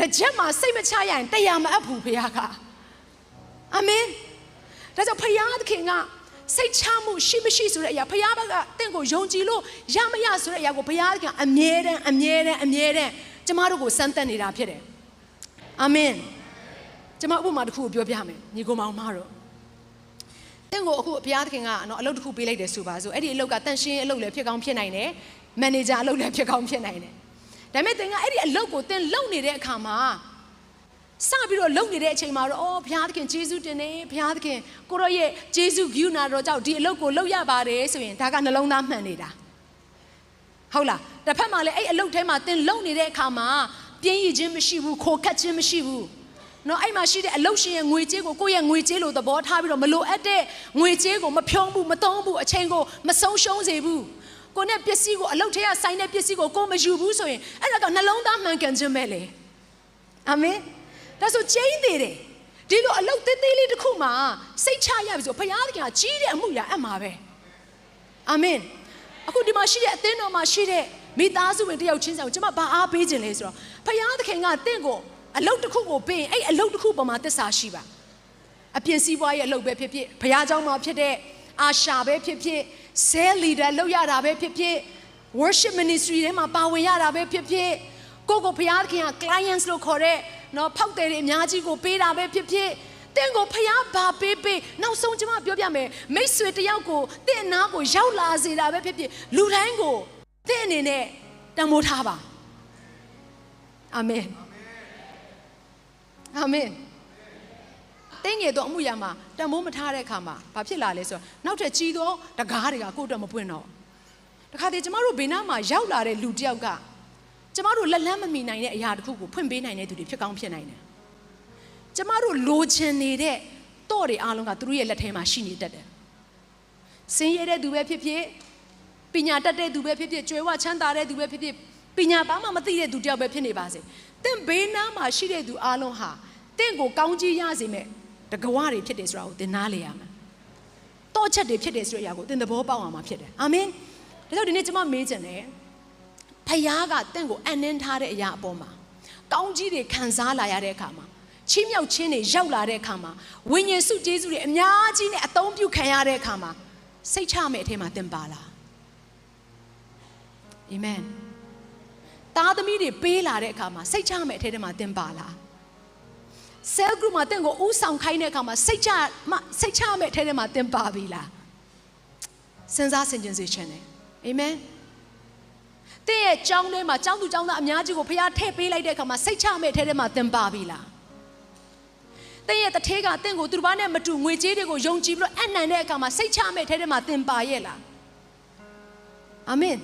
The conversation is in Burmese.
တစ်ချက်မှစိတ်မချရရင်တရားမအပ်ဘူးဘုရားကအာမင်ဒါကြောင့်ဘုရားသခင်ကစိတ်ချမှုရှိမရှိဆိုတဲ့အရာဘုရားဘက်ကတင့်ကိုယုံကြည်လို့ရမရဆိုတဲ့အရာကိုဘုရားသခင်အမြဲတမ်းအမြဲတမ်းအမြဲတမ်းကျမတို့ကိုစမ်းသပ်နေတာဖြစ်တယ်အာမင်ကျမဥပမာတစ်ခုကိုပြောပြမယ်ညီကောင်မောင်မတို့တင့်ကိုအခုဘုရားသခင်ကနော်အလုပ်တစ်ခုပေးလိုက်တယ်ဆိုပါစို့အဲ့ဒီအလုပ်ကတန်ရှင်းအလုပ်လည်းဖြစ်ကောင်းဖြစ်နိုင်တယ်မန်နေဂျာအလုပ်လည်းဖြစ်ကောင်းဖြစ်နိုင်တယ် ဒါပေမဲ့တင်ကအဲ့ဒီအလုပ်ကိုတင်လုပ်နေတဲ့အခါမှာစပြီးတော့လုပ်နေတဲ့အချိန်မှာတော့အော်ဘုရားသခင်ယေရှုတင်နေဘုရားသခင်ကိုရောရဲ့ယေရှုဂိူနာတော်ကြောင့်ဒီအလုပ်ကိုလုပ်ရပါတယ်ဆိုရင်ဒါကနှလုံးသားမှန်နေတာဟုတ်လားတစ်ဖက်မှာလည်းအဲ့အလုပ်ထဲမှာတင်လုပ်နေတဲ့အခါမှာပြင်းရည်ခြင်းမရှိဘူးခိုခတ်ခြင်းမရှိဘူးနော်အဲ့မှာရှိတဲ့အလုပ်ရှင်ရဲ့ငွေကြေးကိုကိုယ့်ရဲ့ငွေကြေးလို့သဘောထားပြီးတော့မလိုအပ်တဲ့ငွေကြေးကိုမဖြုံးဘူးမသုံးဘူးအချိန်ကိုမဆုံးရှုံးစေဘူး ကိုနဲ့ပစ္စည်းကိုအလုပ်ထဲကဆိုင်တဲ့ပစ္စည်းကိုကိုမယူဘူးဆိုရင်အဲ့ဒါကနှလုံးသားမှန်ကန်ခြင်းပဲလေအာမင်ဒါဆိုကျင်းသေးတယ်ဒီလိုအလုပ်သေးသေးလေးတစ်ခုမှစိတ်ချရပြီဆိုဘုရားသခင်ကကြီးတဲ့အမှုရာအပ်မှာပဲအာမင်အခုဒီမှာရှိတဲ့အသင်းတော်မှာရှိတဲ့မိသားစုဝင်တယောက်ချင်းဆောင်ကျွန်မဘာအားပေးခြင်းလဲဆိုတော့ဘုရားသခင်ကတင့်ကိုအလုပ်တစ်ခုကိုပေးရင်အဲ့အလုပ်တစ်ခုပေါ်မှာသစ္စာရှိပါအပြင်စည်းပွားရဲ့အလုပ်ပဲဖြစ်ဖြစ်ဘုရားကျောင်းမှာဖြစ်တဲ့အာရှာပဲဖြစ်ဖြစ် cell leader လုပ်ရတာပဲဖြစ်ဖြစ် worship ministry ထဲမှာပါဝင်ရတာပဲဖြစ်ဖြစ်ကိုကိုဘုရားသခင်က clients လို့ခေါ်တဲ့နော်ဖောက်တယ်တွေအများကြီးကိုပေးတာပဲဖြစ်ဖြစ်တင့်ကိုဖျားဘာပေးပေးနောက်ဆုံးကျွန်မပြောပြမယ်မိတ်ဆွေတယောက်ကိုတင့်အနာကိုရောက်လာစေတာပဲဖြစ်ဖြစ်လူတိုင်းကိုတင့်အနေနဲ့တန်ဖိုးထားပါအာမင်အာမင် တင်းငယ်တော့အမှုရာမှာတန်ဖိုးမထားတဲ့အခါမှာဘာဖြစ်လာလဲဆိုတော့နောက်ထပ်ကြီးသောတကားတွေကကိုယ့်အတွက်မပွင့်တော့တခါတည်းကျမတို့ဘေးနားမှာရောက်လာတဲ့လူတယောက်ကကျမတို့လက်လန်းမမီနိုင်တဲ့အရာတစ်ခုကိုဖွင့်ပေးနိုင်တဲ့သူတွေဖြစ်ကောင်းဖြစ်နိုင်တယ်ကျမတို့လိုချင်နေတဲ့တော့တွေအားလုံးကသူတို့ရဲ့လက်ထဲမှာရှိနေတတ်တယ်စင်ရတဲ့သူပဲဖြစ်ဖြစ်ပညာတတ်တဲ့သူပဲဖြစ်ဖြစ်ကြွယ်ဝချမ်းသာတဲ့သူပဲဖြစ်ဖြစ်ပညာဘာမှမသိတဲ့သူတယောက်ပဲဖြစ်နေပါစေတင့်ဘေးနားမှာရှိတဲ့သူအားလုံးဟာတင့်ကိုကောင်းကြီးရစေမဲ့ တကဝတွေဖြစ်တယ်ဆိုတာကိုသင်နားလေရမယ်တော့ချက်တွေဖြစ်တယ်ဆိုတဲ့အရာကိုသင်သဘောပေါက်အောင်မှာဖြစ်တယ်အာမင်ဒါကြောင့်ဒီနေ့ကျွန်မမေးချင်တယ်ဖခင်ကတင့်ကိုအနှင်းထားတဲ့အရာအပေါ်မှာကောင်းကြီးတွေခံစားလာရတဲ့အခါမှာချီးမြှောက်ခြင်းတွေရောက်လာတဲ့အခါမှာဝိညာဉ်စုကျေးဇူးတွေအများကြီးနဲ့အသုံးပြုခံရတဲ့အခါမှာစိတ်ချမဲ့အထက်မှာသင်ပါလားအာမင်သားသမီးတွေပေးလာတဲ့အခါမှာစိတ်ချမဲ့အထက်မှာသင်ပါလား cell group မှာတင့်ကိုဥဆောင်ခိုင်းတဲ့အခါမှာစိတ်ချမစိတ်ချမဲ့အထက်မှာသင်ပါပြီလားစဉ်းစားဆင်ခြင်စေချင်တယ်အာမင်တဲ့ရဲ့ကြောင်းထဲမှာကြောင်းသူကြောင်းသားအများကြီးကိုဖခင်ထည့်ပေးလိုက်တဲ့အခါမှာစိတ်ချမဲ့အထက်မှာသင်ပါပြီလားတဲ့ရဲ့တထေးကတင့်ကိုသူတစ်ပါးနဲ့မတူငွေကြေးတွေကိုယုံကြည်ပြီးတော့အနံ့တဲ့အခါမှာစိတ်ချမဲ့အထက်မှာသင်ပါရဲ့လားအာမင်